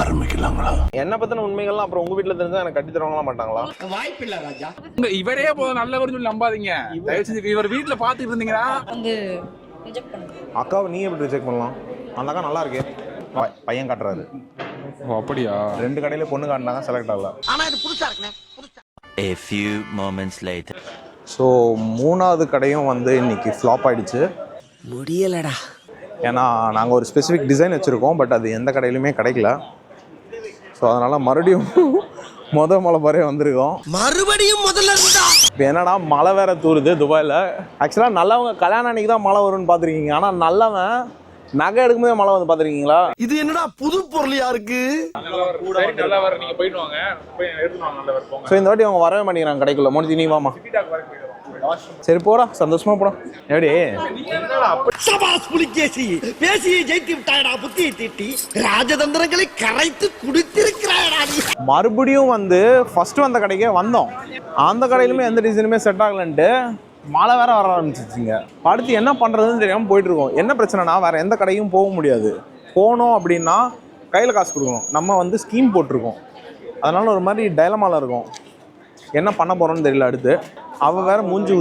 ஆரம்பிக்கலாங்களா? என்ன பத்தின உண்மைகள்லாம் அப்புறம் உங்க வீட்ல தெரிஞ்சா எனக்கு கட்டி தருவாங்களா மாட்டாங்களா? உங்க இவரே போதும் நல்லவர் சொல்லி நம்பாதீங்க. தயவு செஞ்சு இவர் வீட்டுல பாத்துட்டு இருந்தீங்கன்னா வந்து அக்காவை நீ எப்படி ரிஜெக்ட் பண்ணலாம்? அந்த அக்கா நல்லா இருக்கே. பையன் காட்டுறாரு. ஓ அப்படியா? ரெண்டு கடையில பொண்ணு காட்டினாங்க செலக்ட் ஆகல. A few moments later. So மூணாவது கடையும் வந்து இன்னைக்கு ஃப்ளாப் ஆயிடுச்சு. முடியலடா. ஏன்னா நாங்கள் ஒரு ஸ்பெசிஃபிக் டிசைன் வச்சுருக்கோம் பட் அது எந்த கடையிலுமே கிடைக்கல. ஸோ அதனால் மறுபடியும் மொத மழை பாரே வந்திருக்கோம். மறுபடியும் முதல்ல இருந்தா? இப்போ என்னடா மழை வேற தூருது துபாயில். ஆக்சுவலாக நல்லவங்க கல்யாணம் அன்னைக்கு தான் மழை வரும்னு பார்த்துருக்கீங்க. ஆனால் நல்லவன் நகை எடுக்கும்போது மழை வந்து பார்த்துருக்கீங்களா? இது என்னடா புது பொருளியா இருக்கு? ஸோ இந்த வாட்டி அவங்க வரவே மாட்டேங்கிறாங்க கடைக்குள்ள. மோனிஜி நீ வாமா சரி போடா. சந்தோஷமா போடா. எப்படி சபாஸ் புலிகேசி பேசியை ஜெயித்து விட்டாயடா புத்தியை தீட்டி. ராஜதந்திரங்களை கரைத்து குடித்திருக்கிறாயடா மறுபடியும் வந்து ஃபர்ஸ்ட் வந்த கடைக்கே வந்தோம். அந்த கடையிலுமே எந்த டிசைனுமே செட் ஆகலன்ட்டு மழை வேற வர ஆரம்பிச்சிச்சிங்க. அடுத்து என்ன பண்ணுறதுன்னு தெரியாமல் போயிட்டு இருக்கோம் என்ன பிரச்சனைனா வேற எந்த கடையும் போக முடியாது. போனோம் அப்படின்னா கையில் காசு கொடுக்கணும். நம்ம வந்து ஸ்கீம் போட்டிருக்கோம். அதனால ஒரு மாதிரி டைலமால இருக்கும். என்ன பண்ண போறோம்னு தெரியல அடுத்து. அவ வேற மூஞ்சி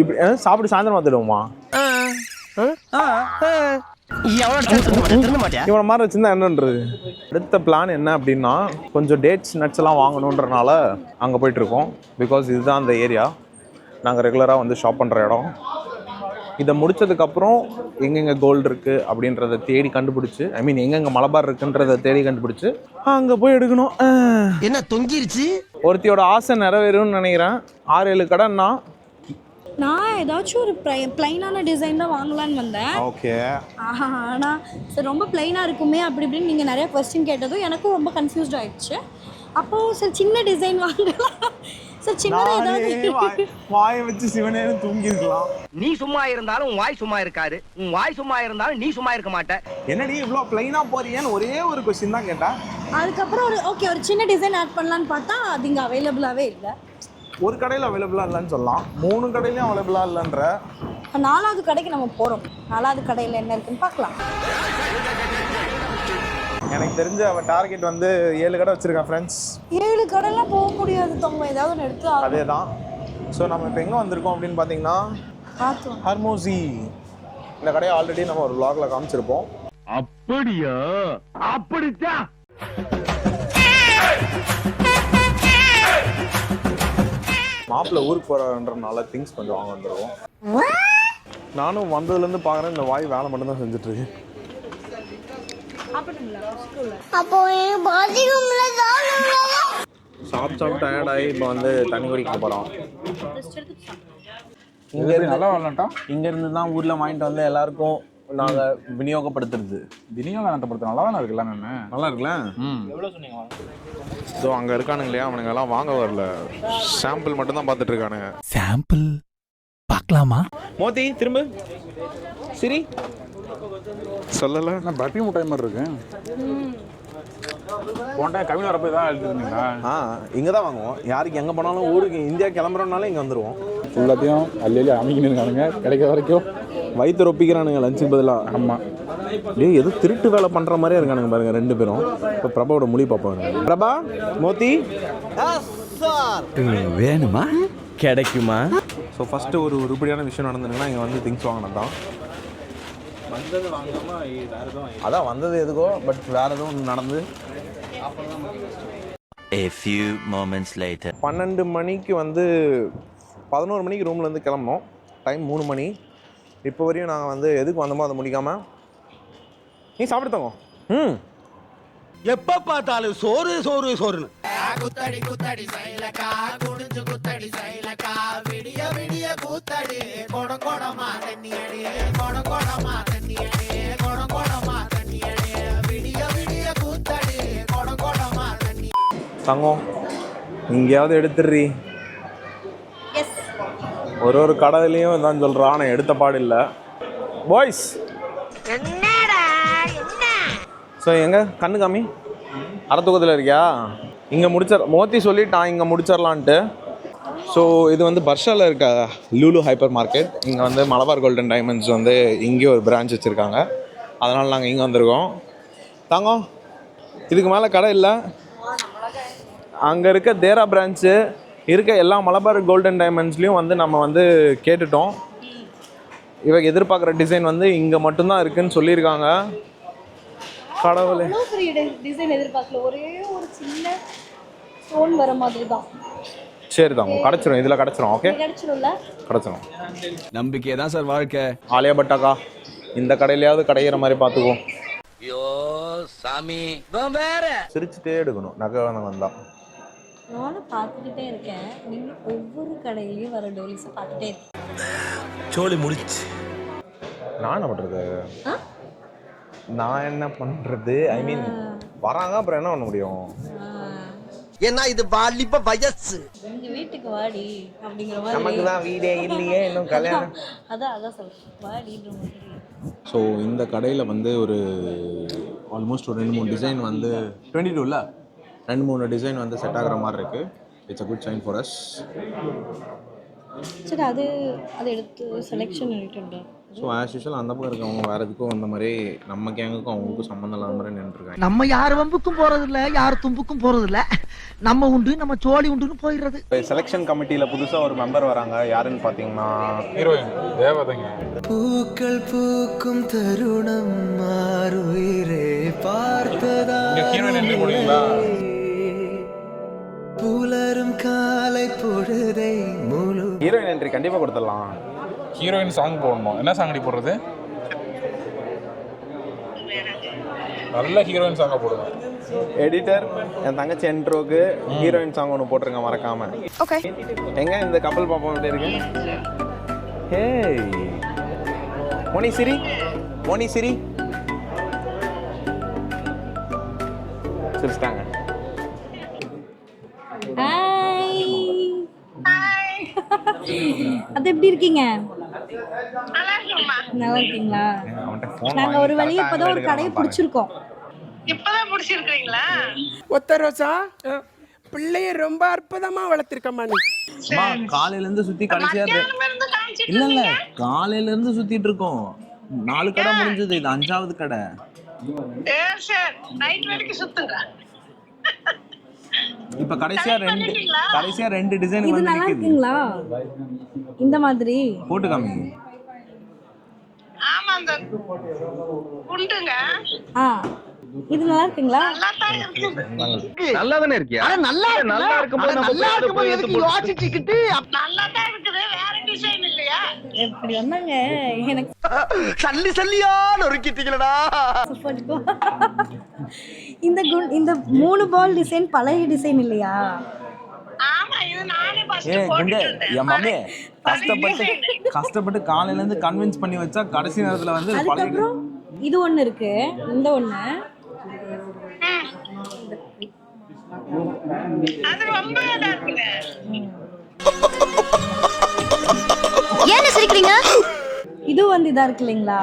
இப்படி சாப்பிட்டு சாயந்தரம் பார்த்துடுவோமா இவனை மாதிரி வச்சிருந்தா என்னன்றது? அடுத்த பிளான் என்ன அப்படின்னா கொஞ்சம் டேட்ஸ் நட்ஸ் எல்லாம் வாங்கணுன்றனால அங்கே போயிட்டு இருக்கோம். பிகாஸ் இதுதான் அந்த ஏரியா நாங்கள் ரெகுலராக வந்து ஷாப் பண்ணுற இடம். இதை முடிச்சதுக்கப்புறம் எங்கெங்கே கோல்டு இருக்குது அப்படின்றத தேடி கண்டுபிடிச்சி ஐ மீன் எங்கெங்கே மலபார் இருக்குன்றத தேடி கண்டுபிடிச்சி அங்கே போய் எடுக்கணும். என்ன தொங்கிருச்சு? ஒருத்தியோட ஆசை நிறைவேறும்னு நினைக்கிறேன். ஆறு ஏழு கடைன்னா? நான் ஏதாச்சும் ஒரு பிளைனான டிசைன் தான் வாங்கலான்னு வந்தேன். ஓகே ஆஹா ஆனால் சரி ரொம்ப பிளைனாக இருக்குமே அப்படி இப்படின்னு நீங்கள் நிறைய கொஸ்டின் கேட்டதும் எனக்கும் ரொம்ப கன்ஃபியூஸ்ட் ஆயிடுச்சு. அப்போது சரி சின்ன டிசைன் வாங்கலாம். சரி சின்னதாக ஏதாவது வாயை வச்சு சிவனேன்னு தூங்கிருக்கலாம் நீ சும்மா இருந்தாலும் உன் வாய் சும்மா இருக்காது. உன் வாய் சும்மா இருந்தாலும் நீ சும்மா இருக்க மாட்ட. என்னடி இவ்வளோ பிளைனாக போறியேன்னு ஒரே ஒரு கொஸ்டின் தான் கேட்டேன். அதுக்கப்புறம் ஒரு ஓகே ஒரு சின்ன டிசைன் ஆட் பண்ணலான்னு பார்த்தா அது இங்கே அவைலபிளாகவே இல்லை. ஒரு கடையில் அவைலபிளாக இல்லைன்னு சொல்லலாம். மூணு கடையிலையும் அவைலபிளாக இல்லைன்ற. நாலாவது கடைக்கு நம்ம போகிறோம் நாலாவது கடையில் என்ன இருக்குன்னு பார்க்கலாம். எனக்கு தெரிஞ்ச அவன் டார்கெட் வந்து ஏழு கடை வச்சிருக்கான் ஃப்ரெண்ட்ஸ் ஏழு கடைலாம் போக முடியாது தொங்க ஏதாவது ஒன்று எடுத்து. அதே தான் ஸோ நம்ம இப்போ எங்கே வந்திருக்கோம் அப்படின்னு பார்த்தீங்கன்னா ஹர்மோசி. இந்த கடையை ஆல்ரெடி நம்ம ஒரு vlogல காமிச்சிருப்போம். அப்படியா? அப்படித்தான் மாப்பிள்ளை ஊருக்கு போகிறன்றனால திங்ஸ் கொஞ்சம் வாங்க வந்துருவோம். நானும் வந்ததுலேருந்து பார்க்குறேன் இந்த வாய் வேலை மட்டும் தான் செஞ்சுட்டு இருக்கு அப்போ எனக்கு பாத்ரூம்ல தான் சாப்பிட்டு சாப்பிட்டு டயர்டாகி இப்போ வந்து தண்ணி குடிக்க போகிறோம் எப்படி நல்லா வரலாம்ட்டா இங்கேருந்து தான் ஊரில் வாங்கிட்டு வந்து எல்லாருக்கும் நாங்கள் விநியோகப்படுத்துறது. நடத்தப்படுத்த நல்லா தானே இருக்குல்ல நான் நல்லா இருக்குல்ல? ம். ஸோ அங்கே இருக்கானுங்க இல்லையா அவனுங்க எல்லாம் வாங்க வரல. சாம்பிள் மட்டும் தான் பார்த்துட்டு இருக்கானுங்க. சாம்பிள் பார்க்கலாமா? மோதி திரும்ப. சரி. சொல்லலை. என்ன பர்பி முட்டாய் மாதிரி இருக்கு. போன டைம் கவின் வரப்போ தான் எழுதிருந்தீங்களா ஆ இங்கே தான் வாங்குவோம். யாருக்கு எங்கே போனாலும் ஊருக்கு இந்தியா கிளம்புறோம்னாலும் இங்கே வந்துடுவோம் எல்லாத்தையும் அள்ளி அமைக்கின்னு இருக்கானுங்க. கிடைக்கிற வரைக்கும். வயிற்று ரொப்பிக்கிறானுங்க லஞ்சுக்கு பதிலாக ஆமாம் டேய் எது திருட்டு வேலை பண்ணுற மாதிரியே இருக்கானுங்க பாருங்க ரெண்டு பேரும். இப்போ பிரபாவோட மொழி பார்ப்பாங்க பிரபா மோதி வேணுமா? கிடைக்குமா? ஸோ ஃபஸ்ட்டு ஒரு உருப்படியான விஷயம் நடந்ததுன்னா இங்கே வந்து திங்ஸ் வாங்கினது தான் அதான் வந்தது எதுக்கோ பட் வேற எதுவும் நடந்து. A few moments later. பன்னெண்டு மணிக்கு வந்து பதினோரு மணிக்கு ரூம்லேருந்து கிளம்புனோம். டைம் மூணு மணி. இப்போ வரையும் நாங்கள் வந்து எதுக்கு வந்தோமோ அதை முடிக்காம. நீ சாப்பிடுத்தோங்க ம். எப்ப பார்த்தாலும் சோறு சோறு சோறுன்னு. தங்கம் எங்கேயாவது எடுத்துடுறி. ஒரு ஒரு கடையிலையும் தான் சொல்கிறான் ஆனால் எடுத்த பாடு இல்லை. பாய்ஸ் ஸோ எங்க? கண்ணு காமி அறத்தூக்கத்தில் இருக்கியா? இங்கே முடிச்ச மோத்தி சொல்லிட்டான் இங்கே முடிச்சிடலான்ட்டு. ஸோ இது வந்து பர்ஷாவில் இருக்க லூலு ஹைப்பர் மார்க்கெட் இங்கே வந்து மலபார் கோல்டன் டைமண்ட்ஸ் வந்து இங்கேயே ஒரு பிரான்ச் வச்சுருக்காங்க. அதனால் நாங்கள் இங்கே வந்திருக்கோம். தங்கம் இதுக்கு மேலே கடை இல்லை. அங்கே இருக்க தேரா பிரான்ச்சு இருக்க எல்லா மலபார் கோல்டன் டைமண்ட்ஸ்லேயும் வந்து நம்ம வந்து கேட்டுட்டோம். இவங்க எதிர்பார்க்குற டிசைன் வந்து இங்கே மட்டும்தான் இருக்குன்னு சொல்லியிருக்காங்க. கடவுளே. டிசைன் எதிர்பார்க்கல. ஒரே ஒரு சின்ன ஸ்டோன் வர மாதிரி தான் சரி தான் கிடச்சிரும். இதில் கிடச்சிரும் ஓகே கிடைச்சிரும்ல? கிடச்சிரும். நம்பிக்கை தான் சார் வாழ்க்கை. ஆலியா பட்டாக்கா இந்த கடையிலையாவது கிடைக்கிற மாதிரி பார்த்துக்குவோம். ஐயோ சாமி. வேற. சிரிச்சுட்டே எடுக்கணும். நகை வந்தால் நானும் பார்த்துக்கிட்டே இருக்கேன். நீங்கள் ஒவ்வொரு கடையிலையும் வர டோலிஸை பார்த்துட்டே இருக்கேன். சோழி முடிச்சு. நான் என்ன பண்ணுறது? நான் என்ன பண்ணுறது ஐ மீன் வராங்க அப்புறம் என்ன பண்ண முடியும்? ஏன்னா இது வாலிப வயசு. எங்க வீட்டுக்கு வாடி அப்படிங்கிற நமக்கு மாதிரி. தான் வீடே இல்லையே இன்னும் கல்யாணம். அதான் அதான் சொல்றேன். வாடின்ற மாதிரி. ஸோ இந்த கடையில் வந்து ஒரு ஆல்மோஸ்ட் ஒரு ரெண்டு மூணு டிசைன் வந்து டுவெண்ட்டி டூவில் ரெண்டு மூணு டிசைன் வந்து செட் ஆகுற மாதிரி இருக்குது it's a good sign for us சரி அது அதை எடுத்து செலெக்ஷன் பண்ணிட்டு ஸோ ஆஸ் யூஷுவல் அந்த பக்கம் இருக்கவங்க வேறு எதுக்கும் அந்த மாதிரி நம்ம கேங்குக்கும் அவங்களுக்கும் சம்மந்தம் இல்லாத மாதிரி நின்றுருக்காங்க நம்ம யார் வம்புக்கும் போறது இல்ல யார் தும்புக்கும் போறது இல்ல நம்ம உண்டு நம்ம சோழி உண்டுன்னு போயிடுறது. செலெக்ஷன் கமிட்டியில் புதுசாக ஒரு மெம்பர் வராங்க. யாருன்னு பார்த்தீங்கன்னா ஹீரோயின் தேவதைங்க. பூக்கள் பூக்கும் தருணம் மாறுயிரே பார்த்ததா ஹீரோயின் புலரும் காலை பொழுதை முழு ஹீரோயின் என்ட்ரி கண்டிப்பாக கொடுத்துடலாம். ஹீரோயின் சாங் போடணும். என்ன சாங் அடி போடுறது? நல்ல ஹீரோயின் சாங்கா போடுங்க. எடிட்டர் என் தங்கச்சி என்ட்ரோக்கு ஹீரோயின் சாங் ஒன்று போட்டிருங்க மறக்காம. ஓகே எங்க இந்த கப்பல் பாப்போம் எப்படி இருக்கு? ஹேய் மோனி சிரி மோனி சிரி சிரிச்சிட்டாங்க. அது எப்படி இருக்கீங்க? நல்லா இருக்கீங்களா நாங்க ஒரு வழியா இப்பதான் ஒரு கடையை பிடிச்சிருக்கோம். ஒத்த ரோசா பிள்ளைய ரொம்ப அற்புதமா வளர்த்திருக்கம்மா நீ. காலையில இருந்து சுத்தி கடைசியா இல்ல இல்ல காலையில இருந்து சுத்திட்டு இருக்கோம். நாலு கடை முடிஞ்சது இது அஞ்சாவது கடை. இப்ப கடைசியா ரெண்டு கடைசியா ரெண்டு டிசைன் இது நல்லா இருக்குங்களா? இந்த மாதிரி. போட்டு காமி ஆ. இது நல்லா இருக்குங்களா? நல்லா தானே இருக்கியா நல்லா நல்லா இருக்கும்போது நல்லா போய் அதை இருக்கும்போது போய் எதுக்கு எடுத்து யோசிச்சுக்கிட்டு எப்படி வந்தாங்க. எனக்கு சல்லி சல்லியா நொறுக்கிட்டீங்களடா. இந்த குண் இந்த மூணு பால் டிசைன் பழைய டிசைன் இல்லையா? என் மம்மி கஷ்டப்பட்டு கஷ்டப்பட்டு காலையில இருந்து கன்வின்ஸ் பண்ணி வச்சா கடைசி நேரத்துல வந்து அதுக்கப்புறம் இது ஒண்ணு இருக்கு. இந்த ஒண்ணு. ஏன்னு சிரிக்கிறீங்க? இது வந்து இதா இருக்கு இல்லைங்களா?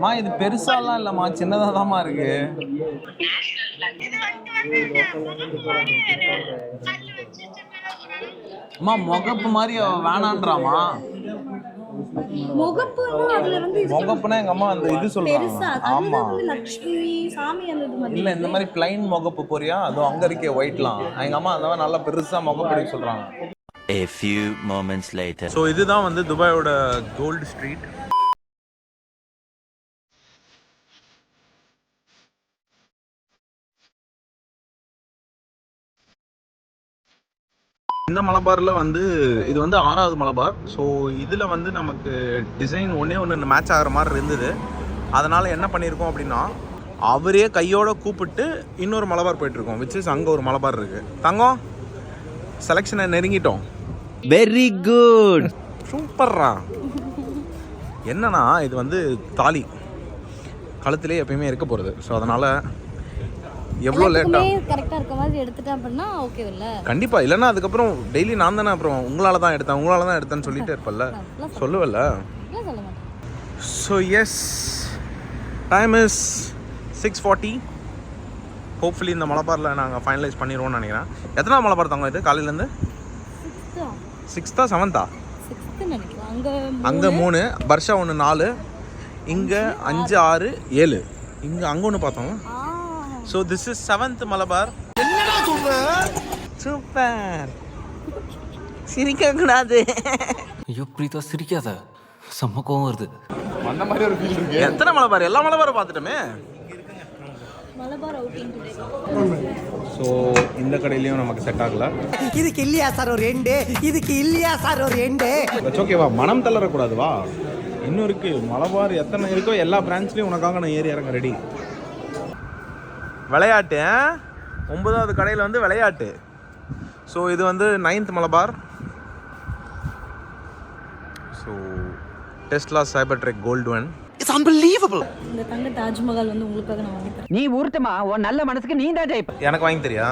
மா இது பெருசாலாம் இல்லம்மா சின்னதா தாம்மா இருக்கு. அம்மா முகப்பு மாதிரி வேணான்றாமா அதுல வந்து முகப்புனா எங்க அம்மா அந்த இது சொல்றாங்க அதுல ஆமா. வந்து லக்ஷ்மி சாமி அந்த இது மாதிரி இல்ல இந்த மாதிரி பிளைன் முகப்பு போறியா? அதுவும் அங்க இருக்கே ஒயிட்லாம் எங்க அம்மா அந்த மாதிரி நல்லா பெருசா முகப்படி சொல்றாங்க. A few moments later. So இதுதான் வந்து துபாயோட கோல்டு ஸ்ட்ரீட் இந்த மலபாரில் வந்து இது வந்து ஆறாவது மலபார். ஸோ இதில் வந்து நமக்கு டிசைன் ஒன்றே ஒன்று மேட்ச் ஆகிற மாதிரி இருந்தது. அதனால் என்ன பண்ணியிருக்கோம் அப்படின்னா அவரே கையோட கூப்பிட்டு இன்னொரு மலபார் போயிட்டுருக்கோம் விச் இஸ் அங்கே ஒரு மலபார் இருக்குது தங்கம் செலெக்ஷனை நெருங்கிட்டோம். வெரி குட் சூப்பர்ரா. என்னன்னா இது வந்து தாலி. கழுத்திலே எப்பயுமே இருக்க போகிறது ஸோ அதனால் எவ்வளோ லேட்டாக கரெக்டா இருக்க மாதிரி எடுத்துட்டேன் அப்படின்னா ஓகே இல்ல? கண்டிப்பாக இல்லைன்னா அதுக்கப்புறம் டெய்லி நான் தானே அப்புறம் உங்களால் தான் எடுத்தேன் உங்களால் தான் எடுத்தேன்னு சொல்லிட்டே இருப்பல்ல. சொல்லுவல்ல? So yes time is six forty hopefully இந்த மலபாரில் நாங்கள் ஃபைனலைஸ் பண்ணிடுவோம்னு நினைக்கிறேன். எத்தனாவது மலபார் தாங்க இது காலையிலேருந்து? சிக்ஸ்த்தா செவன்த்தா அங்கே மூணு? பர்ஷா ஒன்று நாலு இங்கே அஞ்சு ஆறு. ஏழு. இங்கே அங்கே ஒன்று பார்த்தோம். So this is seventh Malabar super சிரிக்க கூடாது ஐயோ பிரீதா சிரிக்காத. செம்ம கோவம் வருது. அந்த மாதிரி ஒரு ஃபீல் இருக்கு. எத்தனை மலபார் எல்லா மலபாரும் பார்த்துட்டோமே. ஸோ இந்த கடையிலையும் நமக்கு செட் ஆகல. இதுக்கு இல்லையா சார் ஒரு எண்டு இதுக்கு இல்லையா சார் ஒரு எண்டு ஓகேவா மனம் தளரக்கூடாது வா. இன்னும் இருக்கு மலபார் எத்தனை இருக்கோ எல்லா பிரான்ச்லேயும் உனக்காக நான் ஏறி இறங்க ரெடி விளையாட்டு? ஒன்பதாவது கடையில் வந்து விளையாட்டு. ஸோ இது வந்து நைன்த் மலபார். ஸோ டெஸ்லா சைபர் ட்ரெக் கோல்டு ஒன் இந்த தங்க தாஜ்மஹால் வந்து உங்களுக்காக நான் வாங்கி தரேன். நீ ஊர்த்தமா உன் நல்ல மனசுக்கு நீ தான் ஜெயிப்ப. எனக்கு வாங்கி தெரியா?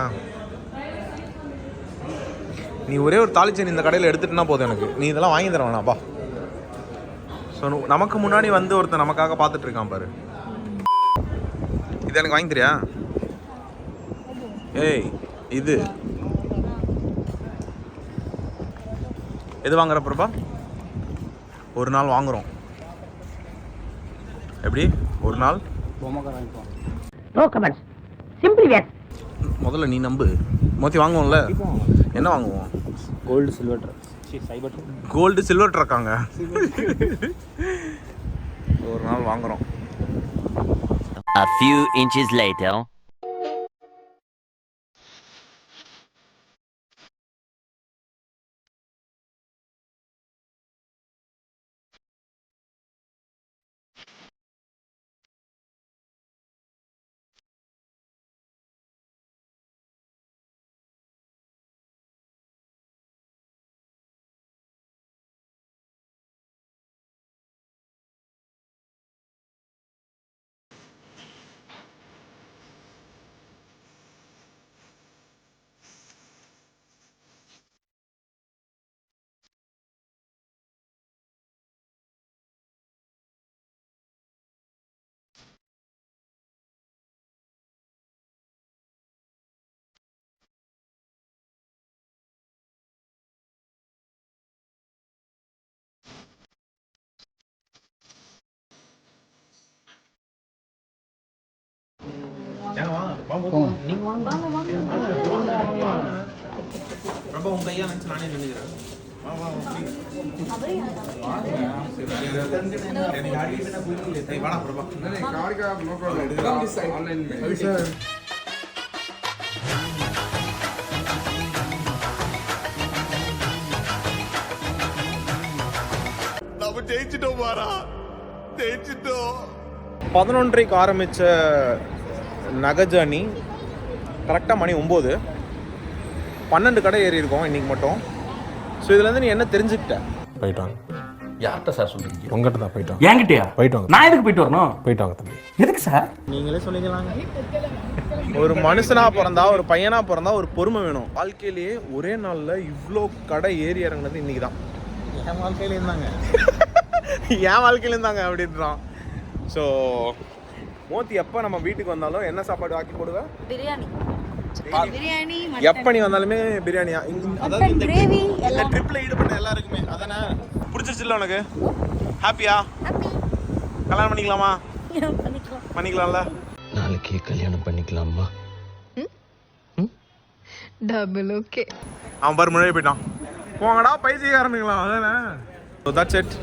நீ ஒரே ஒரு தாலிச்சேன் இந்த கடையில் எடுத்துட்டுனா போதும் எனக்கு. நீ இதெல்லாம் வாங்கி தர வேணாப்பா ஸோ நமக்கு முன்னாடி வந்து ஒருத்தன் நமக்காக பார்த்துட்டு இருக்கான் பாரு. இது எனக்கு வாங்கி தெரியா? ஏய் இது. எது வாங்குற பிரபா? ஒரு நாள் வாங்குறோம். எப்படி? ஒரு நாள்? நோ கமெண்ட்ஸ் சிம்பிளி வேட் முதல்ல நீ நம்பு. மோத்தி வாங்குவோம்ல? என்ன வாங்குவோம்? Gold silver cyber gold silver ட்ரக்காங்க ஒரு நாள் வாங்குறோம். A few inches later. ரொம்ப உங்க கையா நினச்சி நானே நினைக்கிறேன் வாடா பிரபா. நம்ம ஜெயிச்சிட்டோம் பாரா ஜெயிச்சிட்டோம். பதினொன்றைக்கு ஆரம்பித்த நகை ஜர்னி கரெக்டாக மணி ஒம்பது. பன்னெண்டு கடை ஏறி இருக்கோம் இன்னைக்கு மட்டும். ஸோ இதுலேருந்து நீ என்ன தெரிஞ்சுக்கிட்ட? போயிட்டாங்க யார்கிட்ட சார் சொல்றீங்க? உங்ககிட்ட தான் போயிட்டோம் என்கிட்டயா? போயிட்டு வாங்க. நான் எதுக்கு போயிட்டு வரணும்? போயிட்டு வாங்க தம்பி. எதுக்கு சார் நீங்களே சொல்லிக்கலாங்க. ஒரு மனுஷனா பிறந்தா ஒரு பையனா பிறந்தா ஒரு பொறுமை வேணும். வாழ்க்கையிலேயே ஒரே நாள்ல இவ்வளோ கடை ஏறி இறங்குனது இன்னைக்கு தான் என் வாழ்க்கையில இருந்தாங்க என் வாழ்க்கையில இருந்தாங்க அப்படின்றான். ஸோ மோத்தி எப்போ நம்ம வீட்டுக்கு வந்தாலும் என்ன சாப்பாடு ஆக்கி போடுவேன் பிரியாணி. பிரியாணி. எப்போ நீ வந்தாலுமே பிரியாணியா? இங்க- அதாவது இந்த கிரேவி இந்த ட்ரிப்ல ஈடுபட்ட எல்லாருக்குமே அதானே? பிடிச்சிருச்சுல்ல உனக்கு? ஹாப்பியா கல்யாணம் பண்ணிக்கலாமா? பண்ணிக்கலாம். பண்ணிக்கலாம்ல. நாளைக்கு கல்யாணம் பண்ணிக்கலாமா? டபுள் ஓகே அவன் பாரு முன்னாடி போயிட்டான். போங்கடா பைத்தியக்காரனுங்களா அதானே? So that's it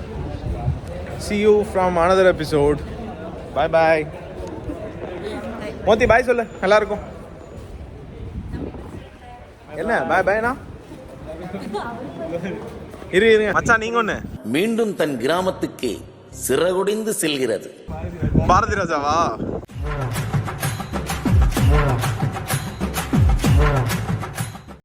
see you from another episode bye bye Moti bhai சொல்லு. எல்லாருக்கும். என்ன? பாய் பாய்னா இரு இருங்க. மச்சான் நீங்க ஒன்று மீண்டும் தன் கிராமத்துக்கே சிறகுடிந்து செல்கிறது. பாரதி ராஜாவா?